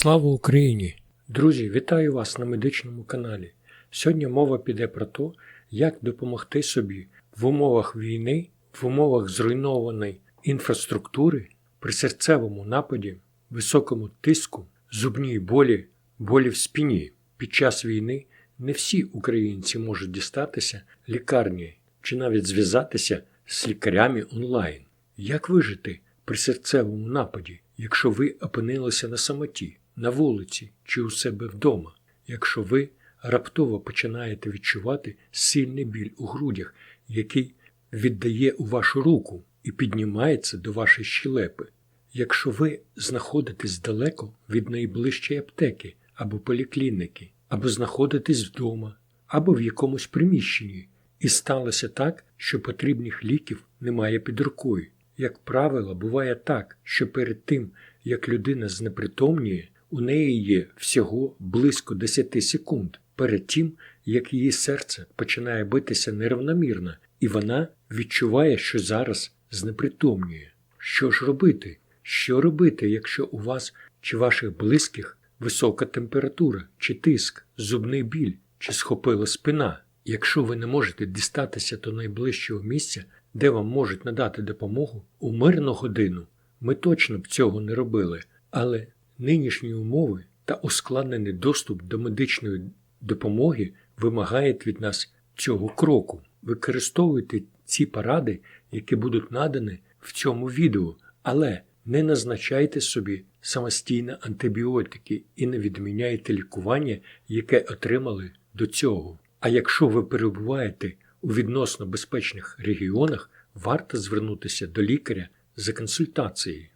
Слава Україні! Друзі, вітаю вас на медичному каналі. Сьогодні мова піде про те, як допомогти собі в умовах війни, в умовах зруйнованої інфраструктури, при серцевому нападі, високому тиску, зубній болі, болі в спині. Під час війни не всі українці можуть дістатися лікарні чи навіть зв'язатися з лікарями онлайн. Як вижити при серцевому нападі, якщо ви опинилися на самоті, на вулиці чи у себе вдома, якщо ви раптово починаєте відчувати сильний біль у грудях, який віддає у вашу руку і піднімається до вашої щелепи, якщо ви знаходитесь далеко від найближчої аптеки або поліклініки, або знаходитесь вдома, або в якомусь приміщенні, і сталося так, що потрібних ліків немає під рукою. Як правило, буває так, що перед тим, як людина знепритомніє, у неї є всього близько 10 секунд перед тим, як її серце починає битися нерівномірно, і вона відчуває, що зараз знепритомнює. Що ж робити? Що робити, якщо у вас чи ваших близьких висока температура, чи тиск, зубний біль, чи схопила спина? Якщо ви не можете дістатися до найближчого місця, де вам можуть надати допомогу, у мирну годину ми точно б цього не робили, але нинішні умови та ускладнений доступ до медичної допомоги вимагають від нас цього кроку. Використовуйте ці поради, які будуть надані в цьому відео, але не назначайте собі самостійно антибіотики і не відміняйте лікування, яке отримали до цього. А якщо ви перебуваєте у відносно безпечних регіонах, варто звернутися до лікаря за консультацією.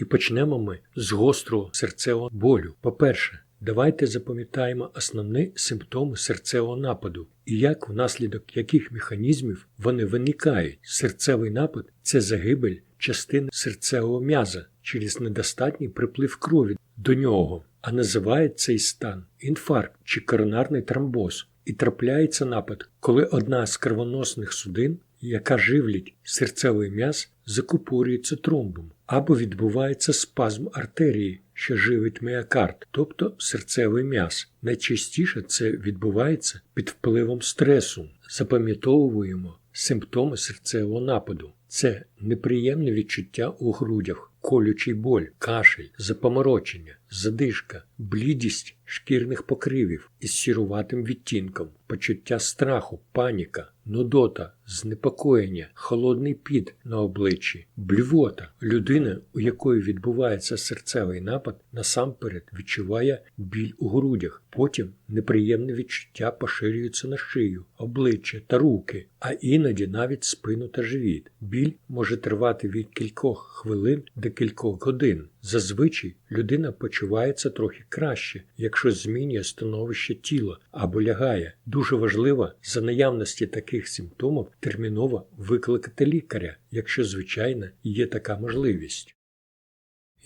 І почнемо ми з гострого серцевого болю. По-перше, давайте запам'ятаємо основні симптоми серцевого нападу і як внаслідок яких механізмів вони виникають. Серцевий напад це загибель частини серцевого м'яза через недостатній приплив крові до нього, а називає цей стан інфаркт чи коронарний тромбоз. І трапляється напад, коли одна з кровоносних судин, яка живлять серцевий м'яз, закупорюється тромбом, або відбувається спазм артерії, що живить міокард, тобто серцевий м'яз. Найчастіше це відбувається під впливом стресу. Запам'ятовуємо симптоми серцевого нападу. Це неприємне відчуття у грудях, колючий боль, кашель, запоморочення, задишка, блідість шкірних покривів із сіруватим відтінком, почуття страху, паніка, нудота, знепокоєння, холодний під на обличчі, блювота. Людина, у якої відбувається серцевий напад, насамперед відчуває біль у грудях. Потім неприємне відчуття поширюється на шию, обличчя та руки, а іноді навіть спину та живіт. Біль може тривати від кількох хвилин до кількох годин. Зазвичай людина почувається трохи краще, якщо змінює становище тіла або лягає. Дуже важливо за наявності таких симптомів терміново викликати лікаря, якщо, звичайно, є така можливість.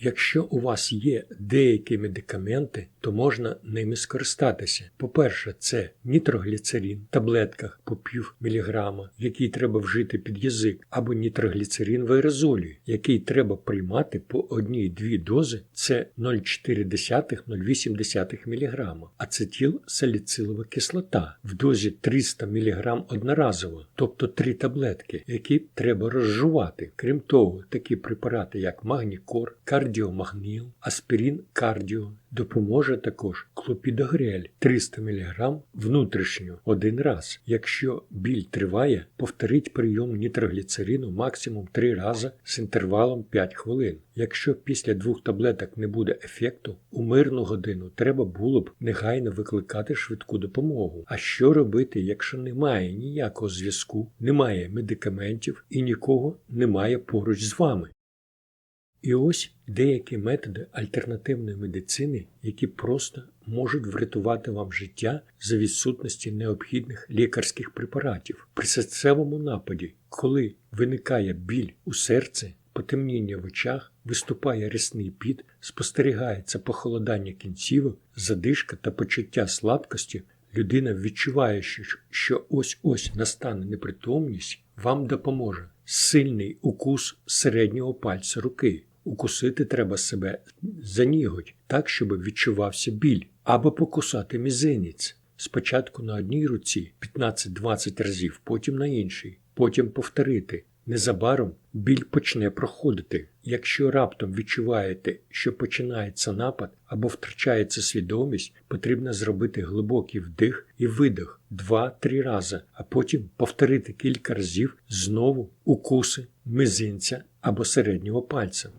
Якщо у вас є деякі медикаменти, то можна ними скористатися. По-перше, це нітрогліцерин в таблетках по пів міліграма, який треба вжити під язик, або нітрогліцерин в аерозолі, який треба приймати по одній-дві дози, це 0,4-0,8 мг. Ацетил саліцилова кислота в дозі 300 мг одноразово, тобто 3 таблетки, які треба розжувати. Крім того, такі препарати, як магнікор, кардіомагніл, аспірин кардіо, допоможе також клопідогрель 300 мг внутрішньо один раз. Якщо біль триває, повторіть прийом нітрогліцерину максимум 3 рази з інтервалом 5 хвилин. Якщо після двох таблеток не буде ефекту, у мирну годину треба було б негайно викликати швидку допомогу. А що робити, якщо немає ніякого зв'язку, немає медикаментів і нікого немає поруч з вами? І ось деякі методи альтернативної медицини, які просто можуть врятувати вам життя за відсутності необхідних лікарських препаратів. При серцевому нападі, коли виникає біль у серці, потемніння в очах, виступає рясний піт, спостерігається похолодання кінцівок, задишка та почуття слабкості, людина відчуває, що ось ось настане непритомність, вам допоможе сильний укус середнього пальця руки. Укусити треба себе за ніготь, так, щоб відчувався біль, або покусати мізинець. Спочатку на одній руці 15-20 разів, потім на іншій, потім повторити. Незабаром біль почне проходити. Якщо раптом відчуваєте, що починається напад або втрачається свідомість, потрібно зробити глибокий вдих і видих 2-3 рази, а потім повторити кілька разів знову укуси мизинця або середнього пальця.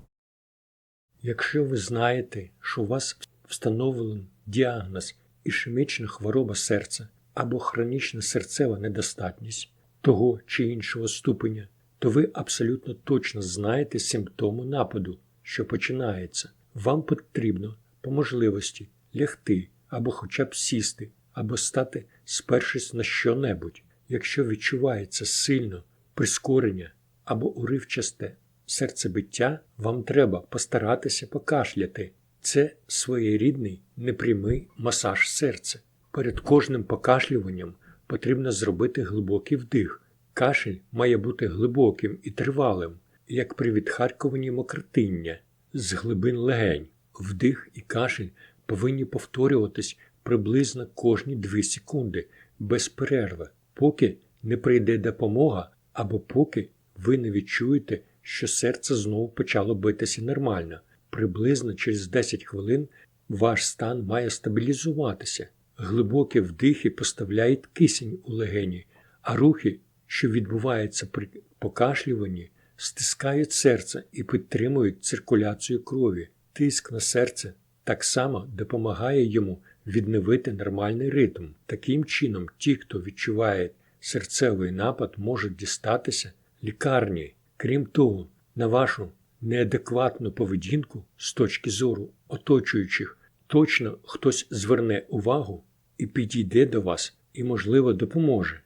Якщо ви знаєте, що у вас встановлений діагноз ішемічна хвороба серця або хронічна серцева недостатність того чи іншого ступеня, то ви абсолютно точно знаєте симптоми нападу, що починається. Вам потрібно по можливості лягти або хоча б сісти, або стати, спершись на що-небудь. Якщо відчувається сильно прискорення або уривчасте серцебиття, вам треба постаратися покашляти. Це своєрідний непрямий масаж серця. Перед кожним покашлюванням потрібно зробити глибокий вдих. Кашель має бути глибоким і тривалим, як при відхаркуванні мокротиння з глибин легень. Вдих і кашель повинні повторюватись приблизно кожні 2 секунди без перерви, поки не прийде допомога або поки ви не відчуєте, що серце знову почало битися нормально. Приблизно через 10 хвилин ваш стан має стабілізуватися. Глибокі вдихи поставляють кисень у легені, а рухи, що відбуваються при покашлюванні, стискають серце і підтримують циркуляцію крові. Тиск на серце так само допомагає йому відновити нормальний ритм. Таким чином, ті, хто відчуває серцевий напад, можуть дістатися лікарні. Крім того, на вашу неадекватну поведінку з точки зору оточуючих, точно хтось зверне увагу і підійде до вас і, можливо, допоможе.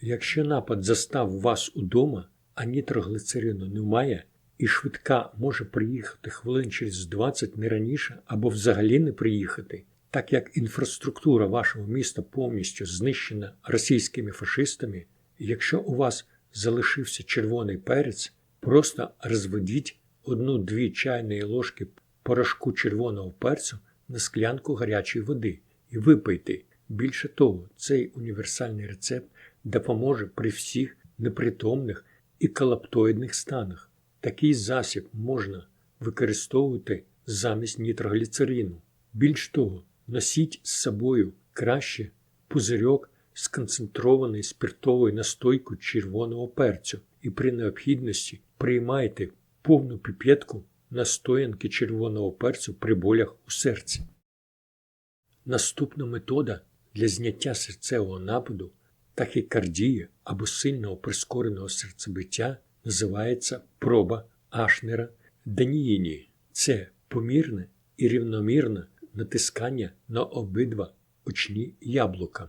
Якщо напад застав вас удома, а нітроглицерину немає, і швидка може приїхати хвилин через 20 не раніше або взагалі не приїхати, так як інфраструктура вашого міста повністю знищена російськими фашистами, якщо у вас залишився червоний перець, просто розведіть одну-дві чайної ложки порошку червоного перцю на склянку гарячої води і випийте. Більше того, цей універсальний рецепт допоможе при всіх непритомних і калаптоїдних станах. Такий засіб можна використовувати замість нітрогліцерину. Більш того, носіть з собою краще пузирьок сконцентрований спиртовою настойкою червоного перцю і при необхідності приймайте повну піпетку настоянки червоного перцю при болях у серці. Наступна метода для зняття серцевого нападу тахікардії або сильного прискореного серцебиття називається проба Ашнера Даніїні. Це помірне і рівномірне натискання на обидва очні яблука.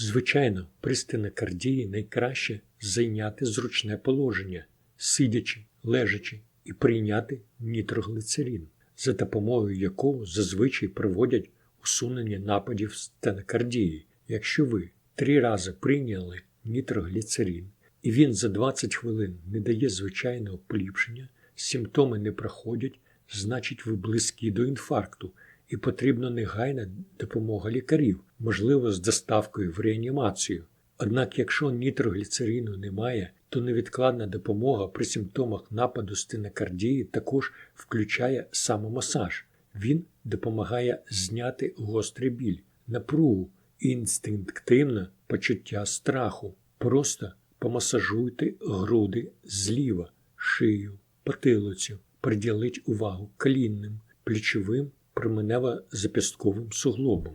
Звичайно, при стенокардії найкраще зайняти зручне положення, сидячи, лежачи і прийняти нітроглицерин, за допомогою якого зазвичай проводять усунення нападів стенокардії. Якщо ви три рази прийняли нітрогліцерин, і він за 20 хвилин не дає звичайного поліпшення, симптоми не проходять, значить ви близькі до інфаркту і потрібна негайна допомога лікарів, можливо, з доставкою в реанімацію. Однак, якщо нітрогліцерину немає, то невідкладна допомога при симптомах нападу стенокардії також включає самомасаж. Він допомагає зняти гострий біль, напругу і інстинктивне почуття страху. Просто помасажуйте груди зліва, шию, потилицю, приділіть увагу колінним, плечовим променево-запістковим суглобом.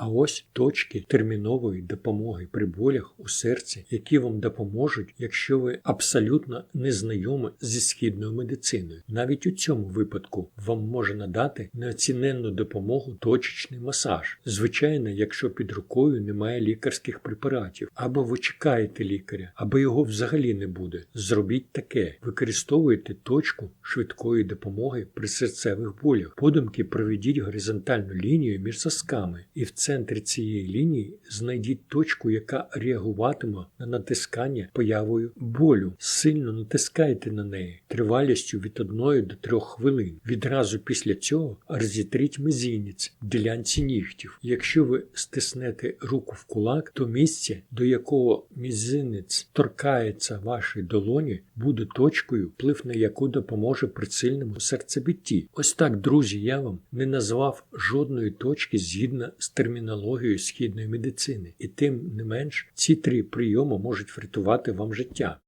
А ось точки термінової допомоги при болях у серці, які вам допоможуть, якщо ви абсолютно не знайомі зі східною медициною. Навіть у цьому випадку вам може надати неоціненну допомогу точечний масаж. Звичайно, якщо під рукою немає лікарських препаратів, або ви чекаєте лікаря, або його взагалі не буде. Зробіть таке: використовуйте точку швидкої допомоги при серцевих болях. Подумки проведіть горизонтальну лінію між сосками і в це центрі цієї лінії знайдіть точку, яка реагуватиме на натискання появою болю. Сильно натискайте на неї тривалістю від 1 до 3 хвилин. Відразу після цього розітріть мизинець в ділянці нігтів. Якщо ви стиснете руку в кулак, то місце, до якого мізинець торкається вашої долоні, буде точкою, вплив на яку допоможе при сильному серцебитті. Ось так, друзі, я вам не назвав жодної точки згідно з термінологією східної медицини, і тим не менш ці три прийоми можуть врятувати вам життя.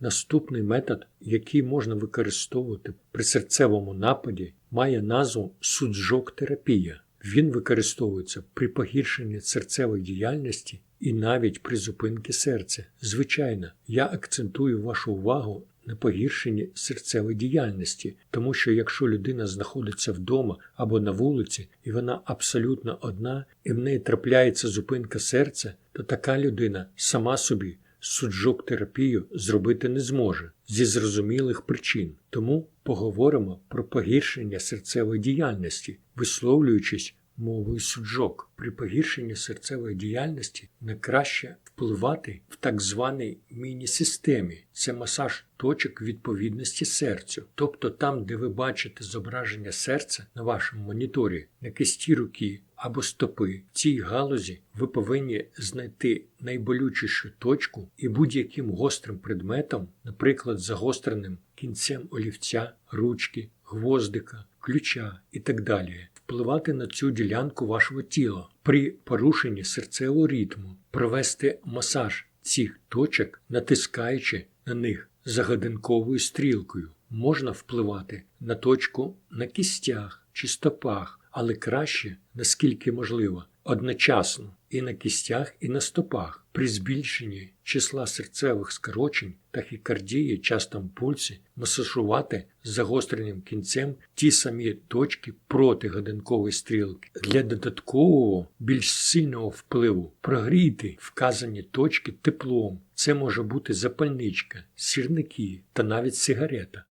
Наступний метод, який можна використовувати при серцевому нападі, має назву суджок-терапія. Він використовується при погіршенні серцевої діяльності і навіть при зупинці серця. Звичайно, я акцентую вашу увагу на погіршенні серцевої діяльності, тому що якщо людина знаходиться вдома або на вулиці, і вона абсолютно одна, і в неї трапляється зупинка серця, то така людина сама собі суджок терапію зробити не зможе зі зрозумілих причин. Тому поговоримо про погіршення серцевої діяльності, висловлюючись мовою суджок. При погіршенні серцевої діяльності найкраще впливати в так званій міні-системі. Це масаж точок відповідності серцю. Тобто там, де ви бачите зображення серця на вашому моніторі, на кисті руки або стопи, в цій галузі ви повинні знайти найболючішу точку і будь-яким гострим предметом, наприклад, загостреним кінцем олівця, ручки, гвоздика, ключа і так далі впливати на цю ділянку вашого тіла при порушенні серцевого ритму, провести масаж цих точок, натискаючи на них загадинковою стрілкою. Можна впливати на точку на кістях чи стопах, але краще, наскільки можливо, одночасно і на кістях, і на стопах. При збільшенні числа серцевих скорочень тахікардії, частом пульсі, масажувати з загостреним кінцем ті самі точки проти годинкової стрілки. Для додаткового, більш сильного впливу прогріти вказані точки теплом. Це може бути запальничка, сірники та навіть сигарета.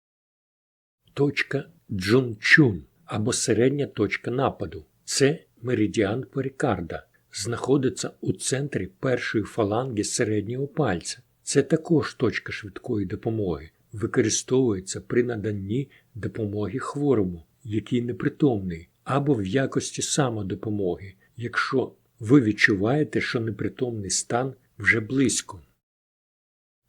Точка Джунчун або середня точка нападу. Це меридіан перикарда знаходиться у центрі першої фаланги середнього пальця. Це також точка швидкої допомоги, використовується при наданні допомоги хворому, який непритомний, або в якості самодопомоги, якщо ви відчуваєте, що непритомний стан вже близько.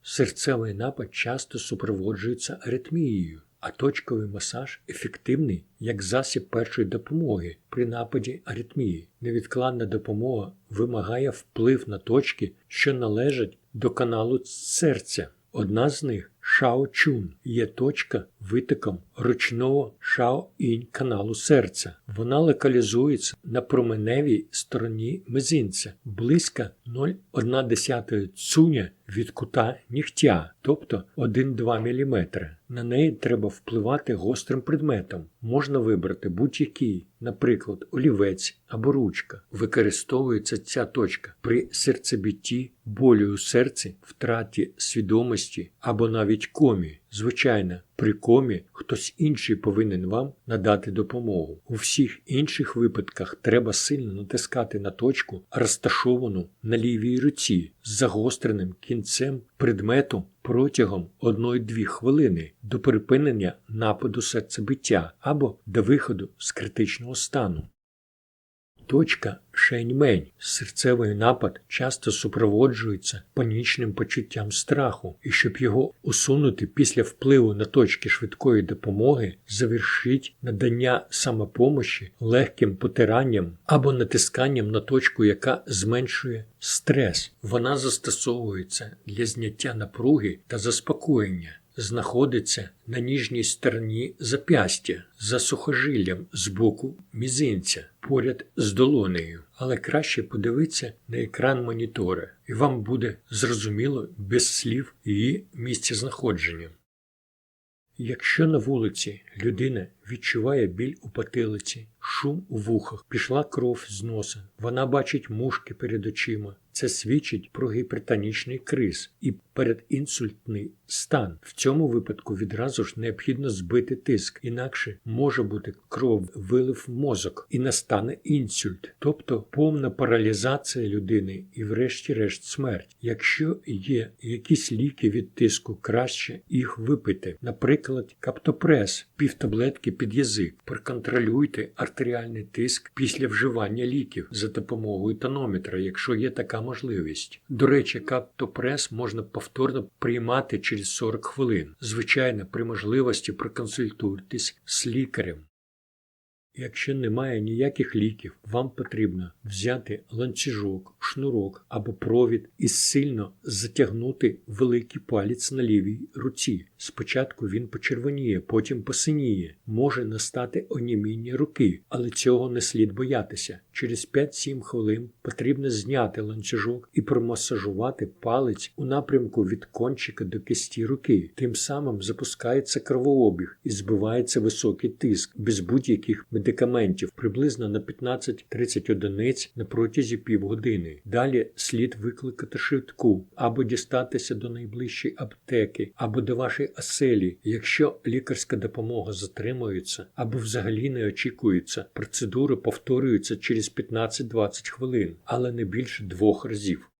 Серцевий напад часто супроводжується аритмією а точковий масаж ефективний як засіб першої допомоги при нападі аритмії. Невідкладна допомога вимагає вплив на точки, що належать до каналу серця. Одна з них Шао-Чун є точка витоком ручного Шао-Інь каналу серця. Вона локалізується на променевій стороні мизинця близько 0,1 цуня від кута нігтя, тобто 1-2 мм. На неї треба впливати гострим предметом. Можна вибрати будь-який, наприклад, олівець або ручка. Використовується ця точка при серцебітті, болю у серці, втраті свідомості або навіть комі. Звичайно, при комі хтось інший повинен вам надати допомогу. У всіх інших випадках треба сильно натискати на точку, розташовану на лівій руці з загостреним кінцем предмету протягом 1-2 хвилини до припинення нападу серцебиття або до виходу з критичного стану. Точка шеньмень. Серцевий напад часто супроводжується панічним почуттям страху, і щоб його усунути після впливу на точки швидкої допомоги, завершить надання самопомощі легким потиранням або натисканням на точку, яка зменшує стрес. Вона застосовується для зняття напруги та заспокоєння знаходиться на ніжній стороні зап'ястя за сухожиллям з боку мізинця поряд з долонею. Але краще подивитися на екран монітора, і вам буде зрозуміло без слів її місце знаходження. Якщо на вулиці людина відчуває біль у потилиці, шум у вухах, пішла кров з носа, вона бачить мушки перед очима, Це свідчить про гіпертонічний криз і передінсультний стан. В цьому випадку відразу ж необхідно збити тиск, інакше може бути крововилив в мозок і настане інсульт, тобто повна паралізація людини і, врешті-решт, смерть. Якщо є якісь ліки від тиску, краще їх випити. Наприклад, каптопрес, півтаблетки під язик. Проконтролюйте артеріальний тиск після вживання ліків за допомогою тонометра, якщо є така можливість. До речі, каптопрес можна повторно приймати через 40 хвилин. Звичайно, при можливості проконсультуйтесь з лікарем. Якщо немає ніяких ліків, вам потрібно взяти ланцюжок, шнурок або провід і сильно затягнути великий палець на лівій руці. Спочатку він почервоніє, потім посиніє. Може настати оніміння руки, але цього не слід боятися. Через 5-7 хвилин потрібно зняти ланцюжок і промасажувати палець у напрямку від кончика до кисті руки. Тим самим запускається кровообіг і збивається високий тиск без будь-яких медикаментів приблизно на 15-30 одиниць на протязі півгодини. Далі слід викликати швидку або дістатися до найближчої аптеки, або до вашої оселі. Якщо лікарська допомога затримується або взагалі не очікується, процедури повторюються через 15-20 хвилин, але не більше двох разів.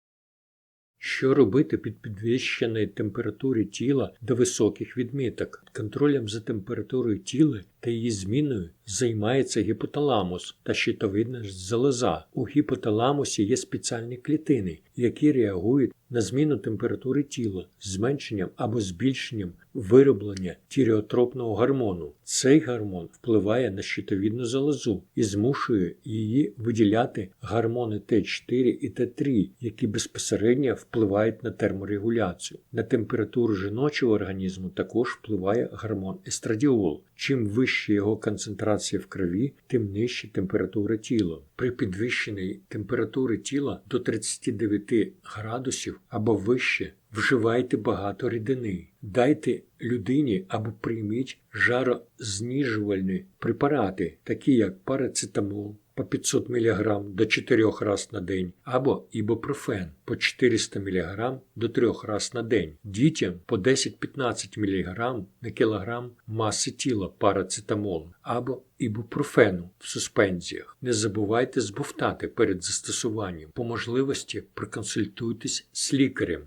Що робити під підвищеною температурі тіла до високих відміток? Контролем за температурою тіла та її зміною займається гіпоталамус та щитовидна залоза. У гіпоталамусі є спеціальні клітини, які реагують на зміну температури тіла, зменшенням або збільшенням вироблення тіріотропного гормону. Цей гормон впливає на щитовідну залозу і змушує її виділяти гормони Т4 і Т3, які безпосередньо впливають на терморегуляцію. На температуру жіночого організму також впливає гормон естрадіол. Чим вища його концентрація в крові, тим нижча температура тіла. При підвищеній температури тіла до 39 градусів або вище вживайте багато рідини. Дайте людині або прийміть жарозніжувальні препарати, такі як парацетамол, по 500 мг до 4 раз на день, або ібупрофен по 400 мг до 3 раз на день, дітям по 10-15 мг на кілограм маси тіла парацетамолу або ібупрофену в суспензіях. Не забувайте збовтати перед застосуванням. По можливості проконсультуйтесь з лікарем.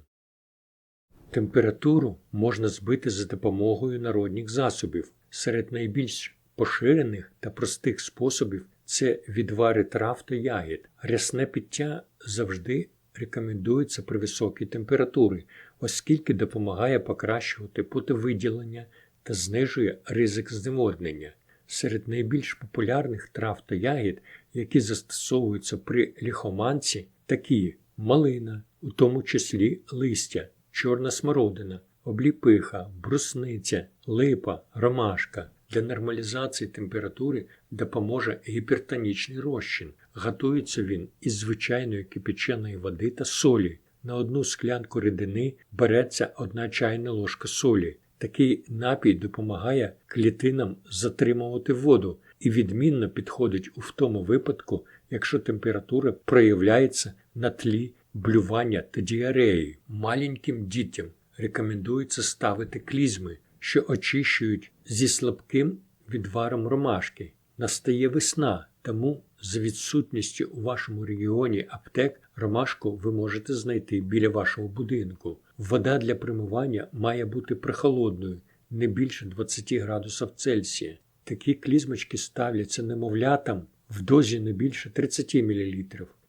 Температуру можна збити за допомогою народних засобів. Серед найбільш поширених та простих способів це відвари трав та ягід. Рясне пиття завжди рекомендується при високій температурі, оскільки допомагає покращувати потовиділення та знижує ризик зневоднення. Серед найбільш популярних трав та ягід, які застосовуються при ліхоманці, такі малина, у тому числі листя, чорна смородина, обліпиха, брусниця, липа, ромашка. Для нормалізації температури допоможе гіпертонічний розчин. Готується він із звичайної кипяченої води та солі. На одну склянку рідини береться одна чайна ложка солі. Такий напій допомагає клітинам затримувати воду і відмінно підходить у тому випадку, якщо температура проявляється на тлі блювання та діареї. Маленьким дітям рекомендується ставити клізми, що очищують зі слабким відваром ромашки. Настає весна, тому за відсутністю у вашому регіоні аптек ромашку ви можете знайти біля вашого будинку. Вода для примивання має бути прохолодною, не більше 20 градусів Цельсія. Такі клізмочки ставляться немовлятам в дозі не більше 30 мл.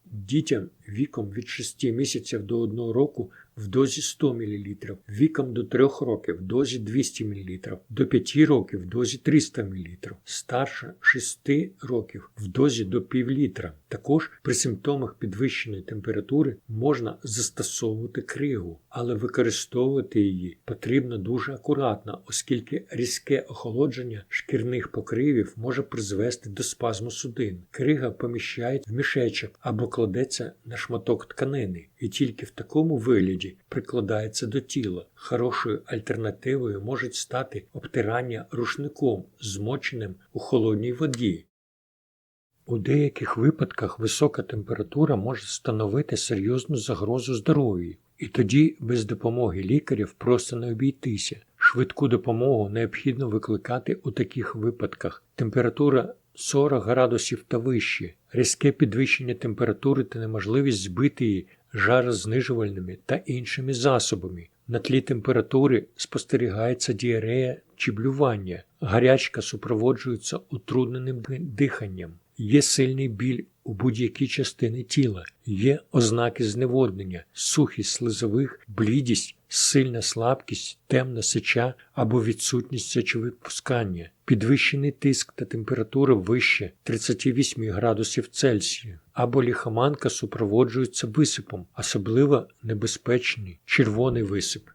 Дітям віком від 6 місяців до 1 року в дозі 100 мл, віком до 3 років в дозі 200 мл, до 5 років в дозі 300 мл, старше 6 років в дозі до пів літра. Також при симптомах підвищеної температури можна застосовувати кригу, але використовувати її потрібно дуже акуратно, оскільки різке охолодження шкірних покривів може призвести до спазму судин. Крига поміщають в мішечок або кладеться на шматок тканини, і тільки в такому вигляді прикладається до тіла. Хорошою альтернативою можуть стати обтирання рушником, змоченим у холодній воді. У деяких випадках висока температура може становити серйозну загрозу здоров'ю, і тоді без допомоги лікарів просто не обійтися. Швидку допомогу необхідно викликати у таких випадках. Температура 40 градусів та вище, різке підвищення температури та неможливість збити її жарознижувальними та іншими засобами. На тлі температури спостерігається діарея чи блювання, гарячка супроводжується утрудненим диханням, є сильний біль у будь-якій частині тіла, є ознаки зневоднення, сухість слизових, блідість, сильна слабкість, темна сеча або відсутність сечовипускання, підвищений тиск та температура вище 38 градусів Цельсію, або ліхоманка супроводжується висипом, особливо небезпечний червоний висип.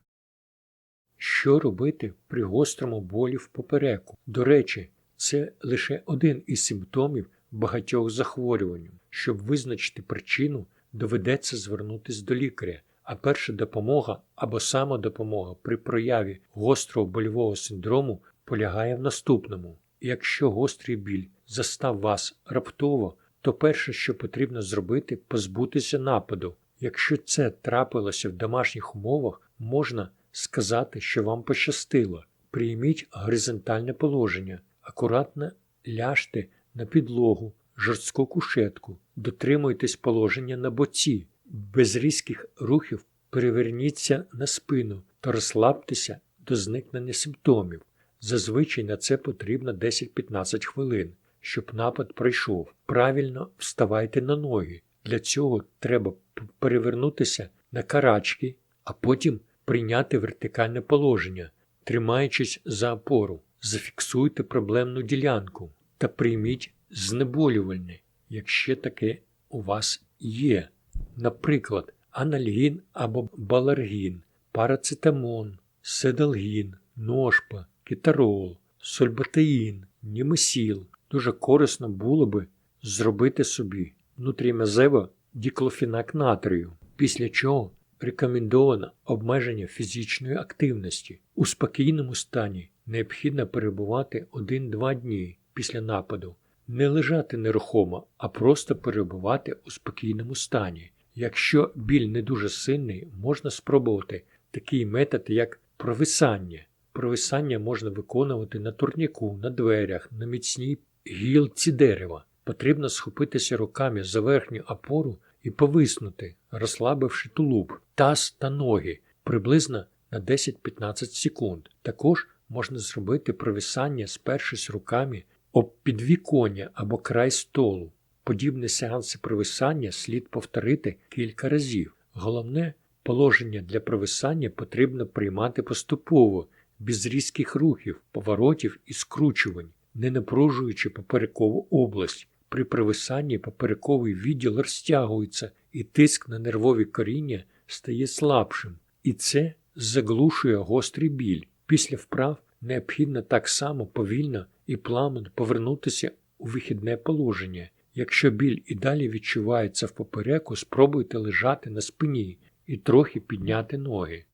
Що робити при гострому болі в попереку? До речі, це лише один із симптомів багатьох захворювань. Щоб визначити причину, доведеться звернутися до лікаря, а перша допомога або самодопомога при прояві гострого больового синдрому полягає в наступному. Якщо гострий біль застав вас раптово, то перше, що потрібно зробити, позбутися нападу. Якщо це трапилося в домашніх умовах, можна сказати, що вам пощастило. Прийміть горизонтальне положення, акуратно ляжте на підлогу, жорстку кушетку, дотримуйтесь положення на боці, без різких рухів переверніться на спину та розслабтеся до зникнення симптомів. Зазвичай на це потрібно 10-15 хвилин, щоб напад пройшов. Правильно вставайте на ноги. Для цього треба перевернутися на карачки, а потім прийняти вертикальне положення, тримаючись за опору. Зафіксуйте проблемну ділянку та прийміть знеболювальне, якщо таке у вас є. Наприклад, анальгін або баларгін, парацетамон, седалгін, ножпа, кетарол, сольбатеїн, німесіл. Дуже корисно було би зробити собі внутрімезево діклофінак натрію, після чого рекомендовано обмеження фізичної активності. У спокійному стані необхідно перебувати 1-2 дні після нападу, не лежати нерухомо, а просто перебувати у спокійному стані. Якщо біль не дуже сильний, можна спробувати такий метод, як провисання. Провисання можна виконувати на турніку, на дверях, на міцній гілці дерева. Потрібно схопитися руками за верхню опору і повиснути, розслабивши тулуб, таз та ноги приблизно на 10-15 секунд. Також можна зробити провисання, спершись руками об підвіконня або край столу. Подібні сеанси провисання слід повторити кілька разів. Головне положення для провисання потрібно приймати поступово, без різких рухів, поворотів і скручувань, не напружуючи поперекову область. При провисанні поперековий відділ розтягується і тиск на нервові коріння стає слабшим. І це заглушує гострий біль. Після вправ необхідно так само повільно і плавно повернутися у вихідне положення. Якщо біль і далі відчувається в попереку, спробуйте лежати на спині і трохи підняти ноги.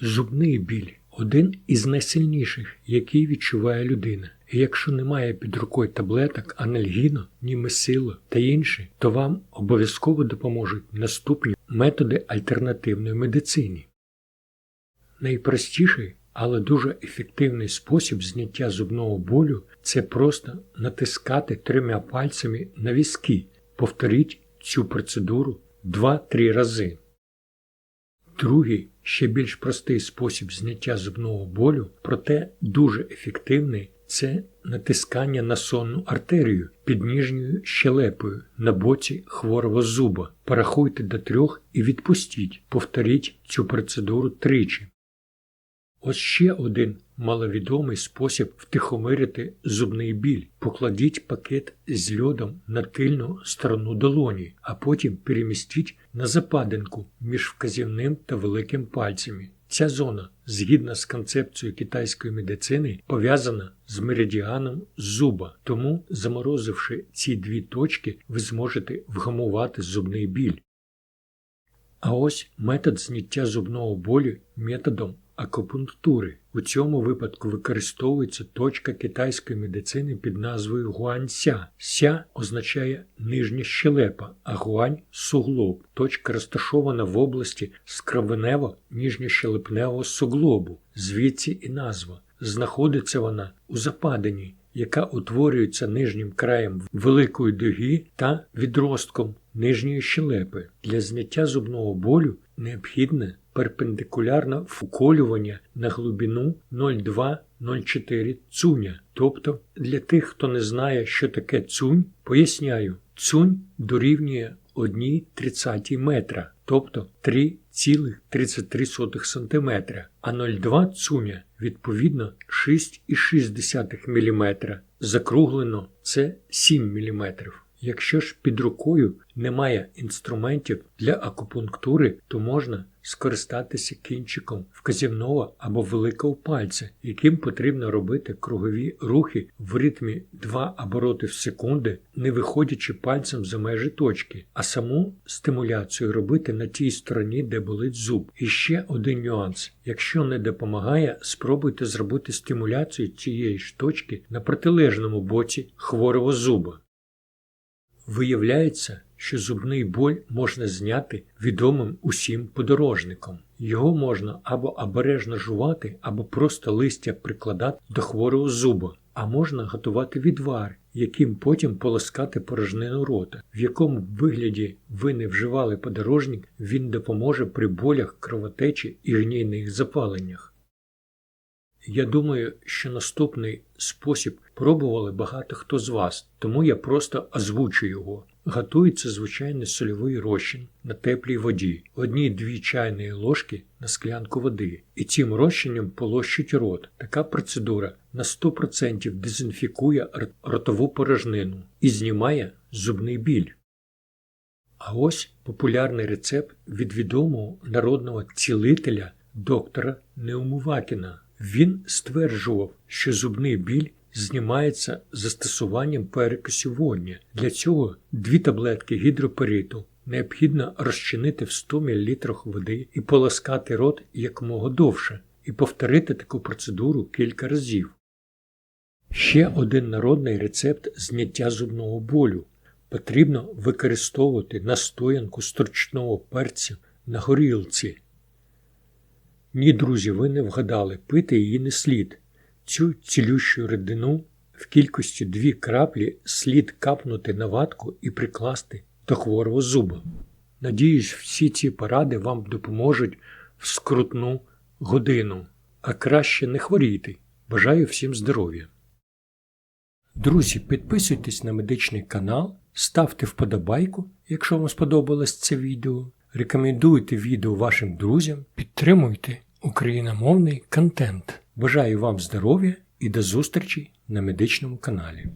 Зубний біль один із найсильніших, який відчуває людина. І якщо немає під рукою таблеток, анальгіну, німесилу та інші, то вам обов'язково допоможуть наступні методи альтернативної медицини. Найпростіший, але дуже ефективний спосіб зняття зубного болю це просто натискати трьома пальцями на візки. Повторіть цю процедуру 2-3 рази. Другий, ще більш простий спосіб зняття зубного болю, проте дуже ефективний, це натискання на сонну артерію під ніжньою щелепою на боці хворого зуба. Порахуйте до трьох і відпустіть. Повторіть цю процедуру тричі. Ось ще один маловідомий спосіб втихомирити зубний біль. Покладіть пакет з льодом на тильну сторону долоні, а потім перемістіть на западинку між вказівним та великим пальцями. Ця зона, згідно з концепцією китайської медицини, пов'язана з меридіаном зуба, тому, заморозивши ці дві точки, ви зможете вгамувати зубний біль. А ось метод зняття зубного болю методом акупунктури. У цьому випадку використовується точка китайської медицини під назвою Гуанься. Ся означає нижня щелепа, а гуань суглоб. Точка розташована в області скравенево нижньощелепневого суглобу, звідси і назва. Знаходиться вона у западині, яка утворюється нижнім краєм великої дуги та відростком нижньої щелепи. Для зняття зубного болю необхідне перпендикулярне вколювання на глибину 0,2-0,4 цуня. Тобто, для тих, хто не знає, що таке цунь, поясняю, цунь дорівнює 1,30 метра, тобто 3,33 см, а 0,2 цуня відповідно 6,6 мм. Закруглено це 7 мм. Якщо ж під рукою немає інструментів для акупунктури, то можна скористатися кінчиком вказівного або великого пальця, яким потрібно робити кругові рухи в ритмі 2 обороти в секунди, не виходячи пальцем за межі точки, а саму стимуляцію робити на тій стороні, де болить зуб. І ще один нюанс: якщо не допомагає, спробуйте зробити стимуляцію цієї ж точки на протилежному боці хворого зуба. Виявляється, що зубний боль можна зняти відомим усім подорожником. Його можна або обережно жувати, або просто листя прикладати до хворого зуба, а можна готувати відвар, яким потім полоскати порожнину рота. В якому вигляді ви не вживали подорожник, він допоможе при болях кровотечі і гнійних запаленнях. Я думаю, що наступний спосіб пробували багато хто з вас, тому я просто озвучу його. Готується звичайний сольовий розчин на теплій воді, одні-дві чайні ложки на склянку води, і цим розчином полощуть рот. Така процедура на 100% дезінфікує ротову порожнину і знімає зубний біль. А ось популярний рецепт від відомого народного цілителя доктора Неумувакіна. Він стверджував, що зубний біль знімається застосуванням перекисю водня. Для цього дві таблетки гідропериту необхідно розчинити в 100 мл води і полоскати рот якомога довше, і повторити таку процедуру кілька разів. Ще один народний рецепт зняття зубного болю. Потрібно використовувати настоянку стручного перцю на горілці. Ні, друзі, ви не вгадали, пити її не слід. Цю цілющу рідину в кількості дві краплі слід капнути на ватку і прикласти до хворого зуба. Надіюсь, всі ці поради вам допоможуть в скрутну годину, а краще не хворійте. Бажаю всім здоров'я. Друзі, підписуйтесь на медичний канал, ставте вподобайку, якщо вам сподобалось це відео. Рекомендуйте відео вашим друзям, підтримуйте україномовний контент. Бажаю вам здоров'я і до зустрічі на медичному каналі.